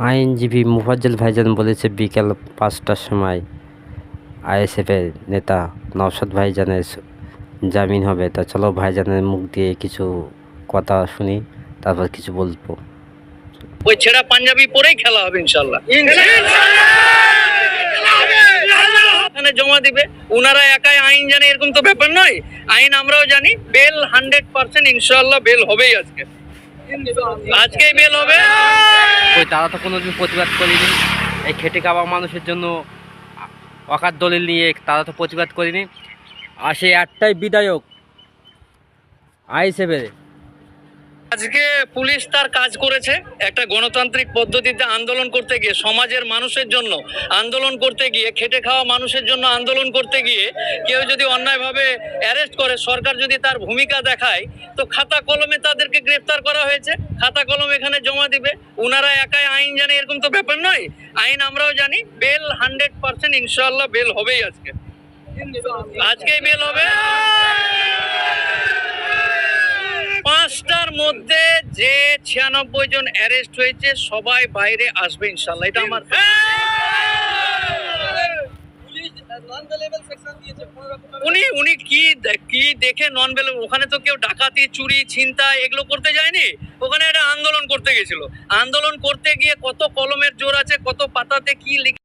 আইনজীবী মোফাজ্জল ভাইজান বলেছে, বিকেল পাঁচটার সময় আইএসএফের নেতা নওশাদ ভাইজানের জামিন হবে। তা চলো ভাইজানের মুখ দিয়ে কিছু কথা শুনি, তারপর কিছু বলব। ওই ছেঁড়া পাঞ্জাবি পরেই খেলা হবে ইনশাল্লাহ। এখানে জমা দিবে। উনারা একাই আইন জানে, এরকম তো ব্যাপার নয়। আইন আমরাও জানি, বেল হান্ড্রেড পার্সেন্ট ইনশাল্লাহ বেল হবেই আজকে। আজকেই বেল হবে। ওই তারা তো কোনোদিন প্রতিবাদ করিনি। এই খেটে খাওয়া মানুষের জন্য অকার দলিল নিয়ে তারা তো প্রতিবাদ করিনি। আর সেই একটাই বিধায়ক আইএসএফের আজকে পুলিশ তার কাজ করেছে একটা গণতান্ত্রিক পদ্ধতিতে আন্দোলন করতে গিয়ে, সমাজের মানুষের জন্য আন্দোলন করতে গিয়ে, খেটে খাওয়া মানুষের জন্য আন্দোলন করতে গিয়ে কেউ যদি অন্যায়ভাবে অ্যারেস্ট করে, সরকার যদি তার ভূমিকা দেখায়, তো খাতা কলমে তাদেরকে গ্রেফতার করা হয়েছে। খাতা কলম এখানে জমা দিবে। উনারা একাই আইন জানে, এরকম তো ব্যাপার নয়। আইন আমরাও জানি। বেল হান্ড্রেড পার্সেন্ট ইনশাল্লাহ বেল হবেই আজকে। আজকেই বেল হবে। পাঁচটার মধ্যে যে ছিয়ানব্বই জন অ্যারেস্ট হয়েছে, সবাই বাইরে আসবে ইনশাল্লাহ এটা আমার উনি উনি কি কি দেখে নন বেল ওখানে তো কেউ ডাকাতি, চুরি ছিনতা এগুলো করতে যায়নি? ওখানে একটা আন্দোলন করতে গেছিল। আন্দোলন করতে গিয়ে কত কলমের জোর আছে, কত পাতাতে কি লিখে